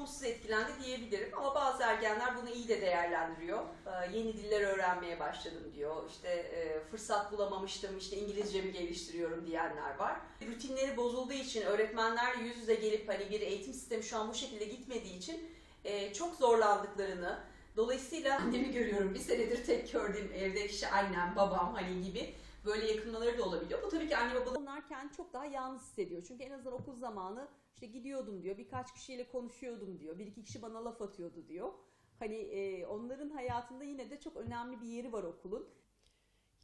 olumsuz etkilendi diyebilirim ama bazı ergenler bunu iyi de değerlendiriyor. Ee, yeni diller öğrenmeye başladım diyor. İşte e, fırsat bulamamıştım, işte İngilizcemi geliştiriyorum diyenler var. Rutinleri bozulduğu için öğretmenler yüz yüze gelip hani bir eğitim sistemi şu an bu şekilde gitmediği için e, çok zorlandıklarını, dolayısıyla annemi görüyorum. Bir senedir tek gördüğüm evde işte annem, babam hani gibi böyle yakınmaları da olabiliyor. Bu tabii ki anne babalar çok daha yalnız hissediyor. Çünkü en azından okul zamanı işte gidiyordum diyor, birkaç kişiyle konuşuyordum diyor, bir iki kişi bana laf atıyordu diyor. Hani e, onların hayatında yine de çok önemli bir yeri var okulun.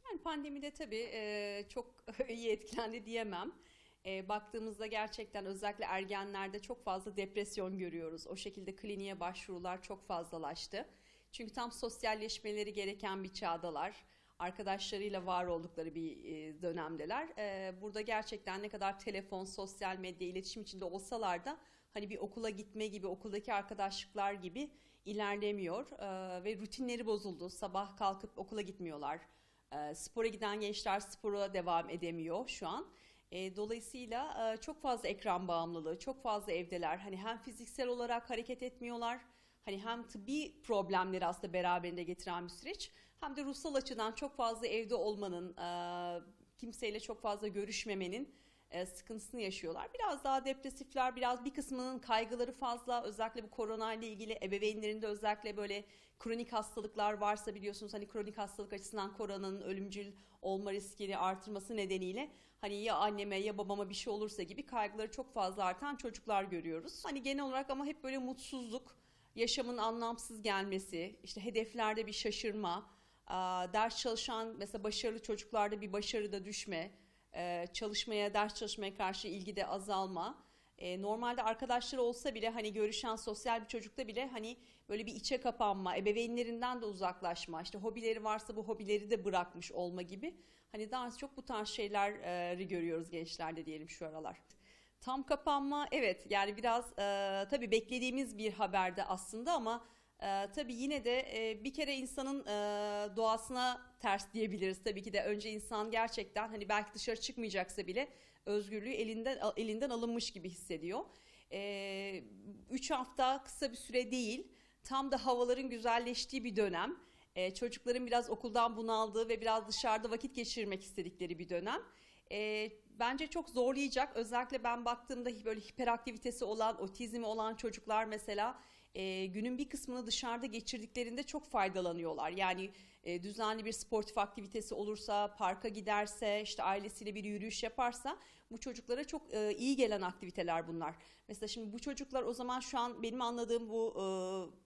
Yani pandemide tabii e, çok iyi etkilendi diyemem. E, baktığımızda gerçekten özellikle ergenlerde çok fazla depresyon görüyoruz. O şekilde kliniğe başvurular çok fazlalaştı. Çünkü tam sosyalleşmeleri gereken bir çağdalar. Arkadaşlarıyla var oldukları bir e, dönemdeler. E, burada gerçekten ne kadar telefon, sosyal medya, iletişim içinde olsalar da hani bir okula gitme gibi, okuldaki arkadaşlıklar gibi ilerlemiyor. E, ve rutinleri bozuldu. Sabah kalkıp okula gitmiyorlar. Spora giden gençler spora devam edemiyor şu an. Dolayısıyla çok fazla ekran bağımlılığı, çok fazla evdeler. Hani hem fiziksel olarak hareket etmiyorlar, hani hem tıbbi problemleri aslında beraberinde getiren bir süreç, hem de ruhsal açıdan çok fazla evde olmanın, e, kimseyle çok fazla görüşmemenin e, sıkıntısını yaşıyorlar. Biraz daha depresifler, biraz bir kısmının kaygıları fazla. Özellikle bu korona ile ilgili ebeveynlerinde özellikle böyle kronik hastalıklar varsa biliyorsunuz hani kronik hastalık açısından koronanın ölümcül olma riskini artırması nedeniyle hani ya anneme ya babama bir şey olursa gibi kaygıları çok fazla artan çocuklar görüyoruz. Hani genel olarak ama hep böyle mutsuzluk, yaşamın anlamsız gelmesi, işte hedeflerde bir şaşırma, ders çalışan mesela başarılı çocuklarda bir başarıda düşme, e, çalışmaya, ders çalışmaya karşı ilgide azalma. E, normalde arkadaşları olsa bile hani görüşen sosyal bir çocukta bile hani böyle bir içe kapanma, ebeveynlerinden de uzaklaşma, işte hobileri varsa bu hobileri de bırakmış olma gibi. Hani daha çok bu tarz şeyleri görüyoruz gençlerde diyelim şu aralar. Tam kapanma evet yani biraz e, tabii beklediğimiz bir haberde aslında ama e, tabii yine de e, bir kere insanın e, doğasına ters diyebiliriz tabii ki de önce insan gerçekten hani belki dışarı çıkmayacaksa bile özgürlüğü elinden elinden alınmış gibi hissediyor. E, üç hafta kısa bir süre değil tam da havaların güzelleştiği bir dönem. E, çocukların biraz okuldan bunaldığı ve biraz dışarıda vakit geçirmek istedikleri bir dönem. E, bence çok zorlayacak. Özellikle ben baktığımda böyle hiperaktivitesi olan, otizmi olan çocuklar mesela e, günün bir kısmını dışarıda geçirdiklerinde çok faydalanıyorlar. Yani e, düzenli bir sportif aktivitesi olursa, parka giderse, işte ailesiyle bir yürüyüş yaparsa bu çocuklara çok e, iyi gelen aktiviteler bunlar. Mesela şimdi bu çocuklar o zaman şu an benim anladığım bu e,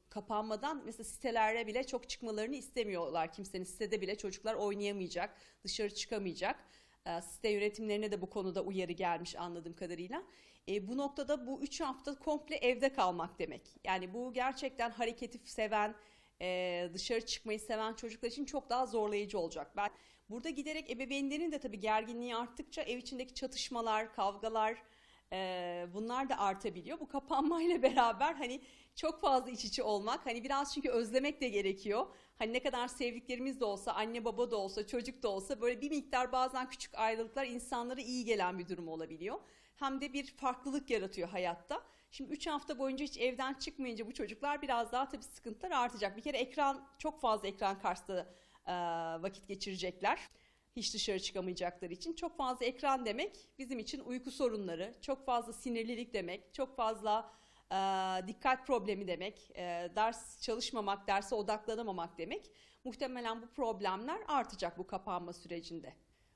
kapanmadan mesela sitelere bile çok çıkmalarını istemiyorlar. Kimsenin sitede bile çocuklar oynayamayacak, dışarı çıkamayacak. E, site yönetimlerine de bu konuda uyarı gelmiş anladığım kadarıyla. E, bu noktada bu üç hafta komple evde kalmak demek. Yani bu gerçekten hareketi seven, e, dışarı çıkmayı seven çocuklar için çok daha zorlayıcı olacak. Ben burada giderek ebeveynlerin de tabii gerginliği arttıkça ev içindeki çatışmalar, kavgalar, e, bunlar da artabiliyor. Bu kapanmayla beraber hani çok fazla iç içe olmak, hani biraz çünkü özlemek de gerekiyor. Hani ne kadar sevdiklerimiz de olsa, anne baba da olsa, çocuk da olsa böyle bir miktar bazen küçük ayrılıklar insanlara iyi gelen bir durum olabiliyor. Hem de bir farklılık yaratıyor hayatta. Şimdi 3 hafta boyunca hiç evden çıkmayınca bu çocuklar biraz daha tabii sıkıntılar artacak. Bir kere ekran, çok fazla ekran karşısında e, vakit geçirecekler hiç dışarı çıkamayacakları için çok fazla ekran demek bizim için uyku sorunları, çok fazla sinirlilik demek, çok fazla e, dikkat problemi demek, e, ders çalışmamak, derse odaklanamamak demek. Muhtemelen bu problemler artacak bu kapanma sürecinde.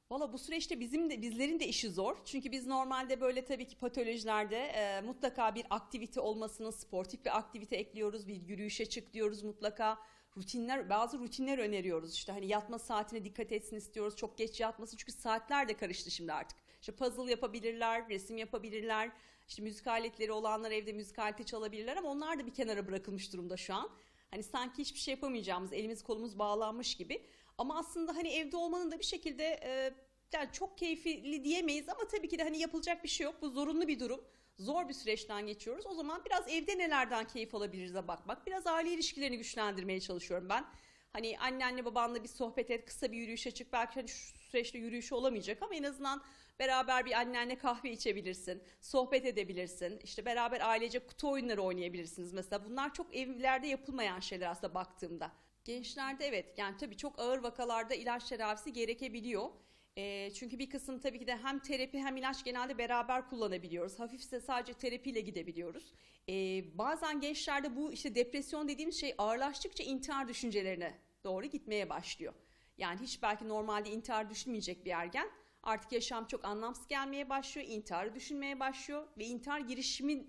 Valla bu süreçte bizim de bizlerin de işi zor. Çünkü biz normalde böyle tabii ki patolojilerde e, mutlaka bir aktivite olmasını, sportif bir aktivite ekliyoruz. Bir yürüyüşe çık diyoruz mutlaka. Rutinler, bazı rutinler öneriyoruz. İşte hani yatma saatine dikkat etsin istiyoruz. Çok geç yatmasın çünkü saatler de karıştı şimdi artık. İşte puzzle yapabilirler, resim yapabilirler. İşte müzik aletleri olanlar evde müzik aleti çalabilirler ama onlar da bir kenara bırakılmış durumda şu an. Hani sanki hiçbir şey yapamayacağımız, elimiz kolumuz bağlanmış gibi. Ama aslında hani evde olmanın da bir şekilde e, yani çok keyifli diyemeyiz ama tabii ki de hani yapılacak bir şey yok. Bu zorunlu bir durum. Zor bir süreçten geçiyoruz. O zaman biraz evde nelerden keyif alabiliriz'e bakmak. Biraz aile ilişkilerini güçlendirmeye çalışıyorum ben. Hani annenle babanla bir sohbet et, kısa bir yürüyüşe çık. Belki hani şu süreçte yürüyüş olamayacak ama en azından beraber bir annenle kahve içebilirsin, sohbet edebilirsin, işte beraber ailece kutu oyunları oynayabilirsiniz mesela. Bunlar çok evlerde yapılmayan şeyler aslında baktığımda. Gençlerde evet yani tabii çok ağır vakalarda ilaç tedavisi gerekebiliyor. Ee, çünkü bir kısım tabii ki de hem terapi hem ilaç genelde beraber kullanabiliyoruz. Hafifse sadece terapiyle gidebiliyoruz. Ee, bazen gençlerde bu işte depresyon dediğimiz şey ağırlaştıkça intihar düşüncelerine doğru gitmeye başlıyor. Yani hiç belki normalde intihar düşünmeyecek bir ergen artık yaşam çok anlamsız gelmeye başlıyor, intiharı düşünmeye başlıyor ve intihar girişimi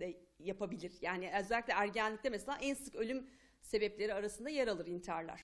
de yapabilir. Yani özellikle ergenlikte mesela en sık ölüm sebepleri arasında yer alır intiharlar.